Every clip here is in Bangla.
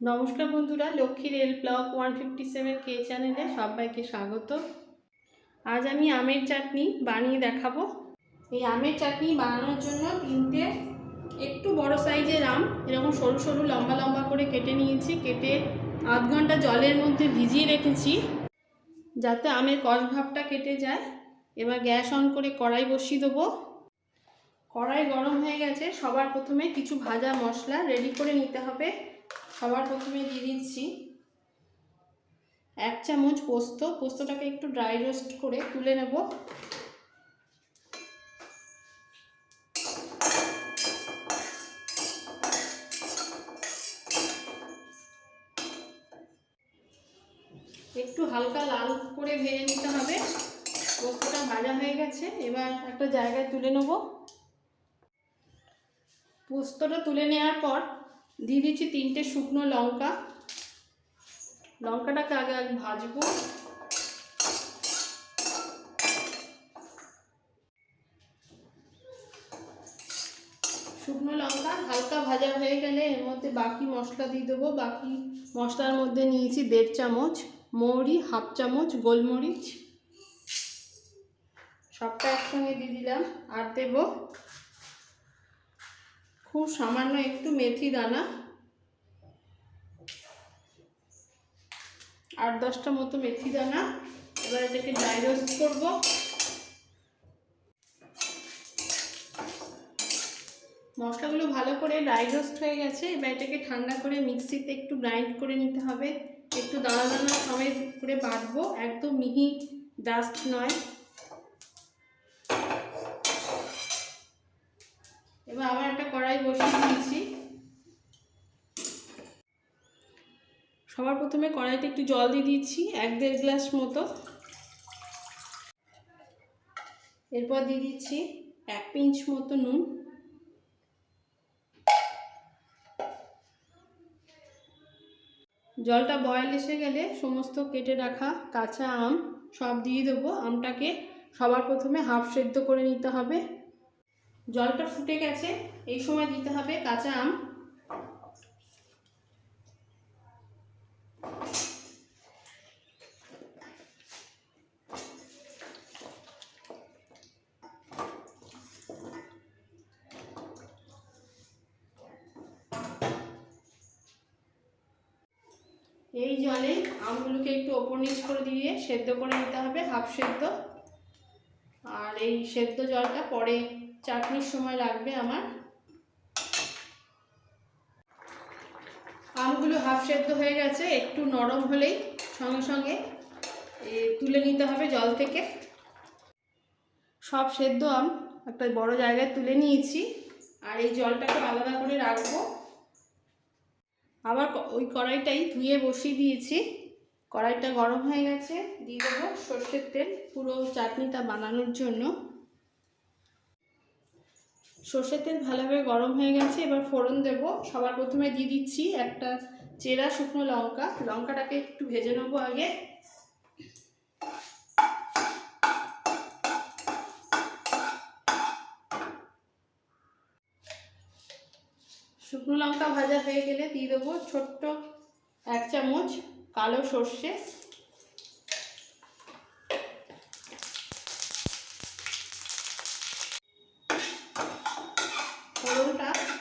নমস্কার বন্ধুরা Lakshmi rail block one fifty seven কে চ্যানেলে সবাইকে স্বাগত। আজ আমি আমের চাটনি বানিয়ে দেখাবো। এই আমের চাটনি বানানোর জন্য তিনটে একটু বড় সাইজের আম, এরকম সরু সরু, লম্বা লম্বা করে কেটে নিয়েছি, কেটে আধ ঘণ্টা জলের মধ্যে ভিজিয়ে রেখেছি, যাতে আমের কষ ভাবটা কেটে যায়। এবার গ্যাস অন করে কড়াই বসিয়ে দেবো। কড়াই গরম হয়ে গেছে, সবার প্রথমে কিছু ভাজা মশলা রেডি করে নিতে হবে। সবার প্রথমে দিয়ে দিচ্ছি। এক চামচ পোস্ত, পোস্তটাকে একটু ড্রাই রোস্ট করে তুলে নেব। একটু হালকা লাল করে ভেজে নিতে হবে। পোস্তটা ভাজা হয়ে গেছে, এবার একটা জায়গায় তুলে নেব। পোস্তটা তুলে নেওয়ার পর দিয়ে দিচ্ছি তিনটে শুকনো লঙ্কা। লঙ্কাটাকে আগে আগে ভাজবো। শুকনো লঙ্কা হালকা ভাজা হয়ে গেলে এর মধ্যে বাকি মশলা দিয়ে দেবো। বাকি মশলার মধ্যে নিয়েছি দেড় চামচ মৌরি, হাফ চামচ গোলমরিচ। সবটা একসঙ্গে দিয়ে দিলাম। আর দেব খুব সামান্য একটু মেথি দানা। আট দশটা মতো মেথি দানা। এবার এটাকে ড্রাই রোস্ট করব। মশলাগুলো ভালো করে ড্রাই রোস্ট হয়ে গেছে। এবার এটাকে ঠান্ডা করে মিক্সিতে একটু গ্রাইন্ড করে নিতে হবে। একটু দানা দানা সময় করে বাটবো। একদম মিহি ডাস্ট নয়। এবার আবার একটা কড়াই বসিয়ে দিয়েছি। সবার প্রথমে কড়াইতে একটু জল দিয়ে দিচ্ছি, এক দেড় গ্লাস মতো। এরপর দিয়ে দিচ্ছি এক পিঞ্চ মতো নুন। জলটা বয়েল এসে গেলে সমস্ত কেটে রাখা কাঁচা আম সব দিয়ে দেবো। আমটাকে সবার প্রথমে হাফ সেদ্ধ করে নিতে হবে। জলটা ফুটে গেছে, এই সময় দিতে হবে কাঁচা আম। এই জলে আমগুলোকে একটু ওপর নিচ করে দিয়ে সেদ্ধ করে নিতে হবে, হাফ সেদ্ধ। আর এই সেদ্ধ জলটা পরে চাটনির সময় লাগবে আমার। আমগুলো হাফ সেদ্ধ হয়ে গেছে, একটু নরম হলেই সঙ্গে সঙ্গে তুলে নিতে হবে জল থেকে। সব সেদ্ধ আম একটা বড় জায়গায় তুলে নিয়েছি আর এই জলটাকে আলাদা করে রাখব। আবার ওই কড়াইটাই ধুয়ে বসিয়ে দিয়েছি। কড়াইটা গরম হয়ে গেছে, দিয়ে দেবো সর্ষের তেল পুরো চাটনিটা বানানোর জন্য। সর্ষের তেল ভালোভাবে গরম হয়ে গেছে, এবার ফোড়ন দেব। সবার প্রথমে দিয়ে দিচ্ছি একটা চেরা শুকনো লঙ্কা। লঙ্কাটাকে একটু ভেজে নেব আগে। শুকনো লঙ্কা ভাজা হয়ে গেলে দিয়ে দেবো ছোট্ট এক চামচ কালো সর্ষে।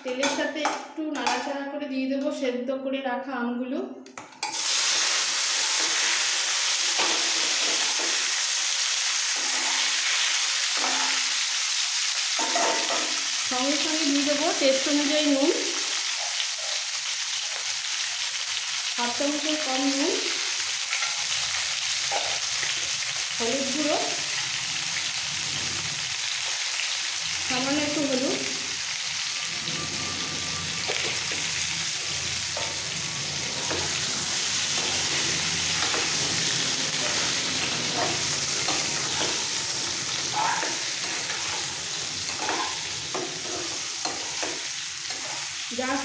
তেলের সাথে একটু নাড়াচাড়া করে দিয়ে দেবো, সেদ্ধ করে রাখা আমগুলো। সঙ্গে সঙ্গে দিয়ে দেবো টেস্ট অনুযায়ী নুন। হাফ চামচের কম নুন। হলুদ গুঁড়ো। সামান্য একটু হলুদ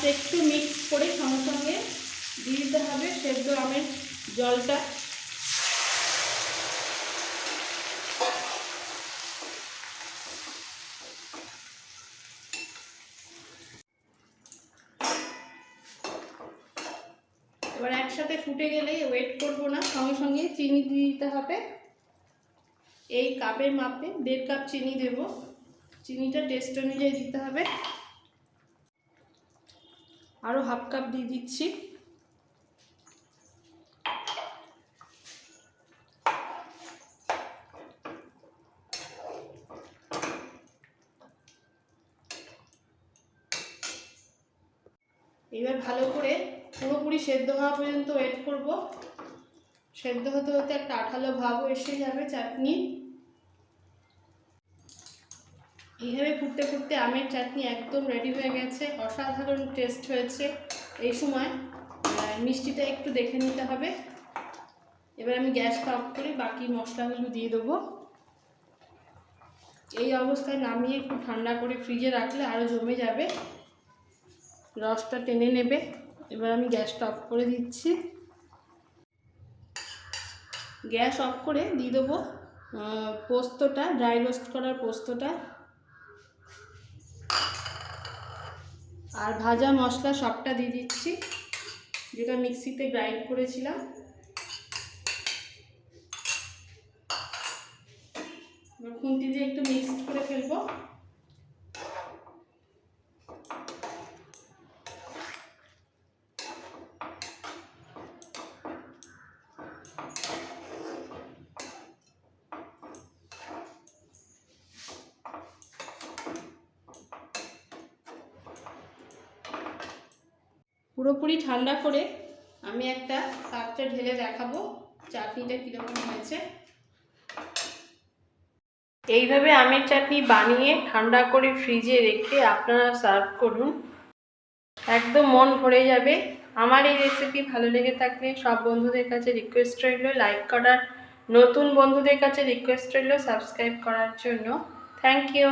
জাস্ট একটু মিক্স করে সঙ্গে সঙ্গে দিয়ে দিতে হবে সেদ্ধ আমের জলটা। এবার একসাথে ফুটে গেলে ওয়েট করব না, সঙ্গে সঙ্গে চিনি দিয়ে দিতে হবে। এই কাপের মাপে দেড় কাপ চিনি দেব। চিনিটা টেস্ট অনুযায়ী দিতে হবে। আরও হাফ কাপ দিয়ে দিচ্ছি। এবার ভালো করে পুরোপুরি সেদ্ধ হওয়া পর্যন্ত ওয়েট করব। সেদ্ধ হতে হতে একটা আঠালো ভাবও এসে যাবে, চাটনি। এইভাবে ফুটতে ফুটতে আমের চাটনি একদম রেডি হয়ে গেছে। অসাধারণ টেস্ট হয়েছে। এই সময় মিষ্টিটা একটু দেখে নিতে হবে। এবার আমি গ্যাসটা অফ করে বাকি মশলাগুলো দিয়ে দেবো। এই অবস্থায় নামিয়ে একটু ঠান্ডা করে ফ্রিজে রাখলে আরও জমে যাবে। রসটা টেনে নেবে। এবার আমি গ্যাসটা অফ করে দিচ্ছি। গ্যাস অফ করে দিয়ে দেবো পোস্তটা ড্রাই রোস্ট করার পোস্তটা। আর ভাজা মশলা সবটা দিয়ে দিচ্ছি, যেটা মিক্সিতে গ্রাইন্ড করেছিলাম। খুন্তি দিয়ে একটু মিক্সড করে ফেলব। পুরোপুরি ঠান্ডা করে আমি একটা পাত্রে ঢেলে দেখাবো চাটনিটা কীরকম হয়েছে। এইভাবে আমের চাটনি বানিয়ে ঠান্ডা করে ফ্রিজে রেখে আপনারা সার্ভ করুন। একদম মন ভরে যাবে। আমার এই রেসিপি ভালো লেগে থাকলে সব বন্ধুদের কাছে রিকোয়েস্ট রইল লাইক করার। নতুন বন্ধুদের কাছে রিকোয়েস্ট রইল সাবস্ক্রাইব করার জন্য। Thank you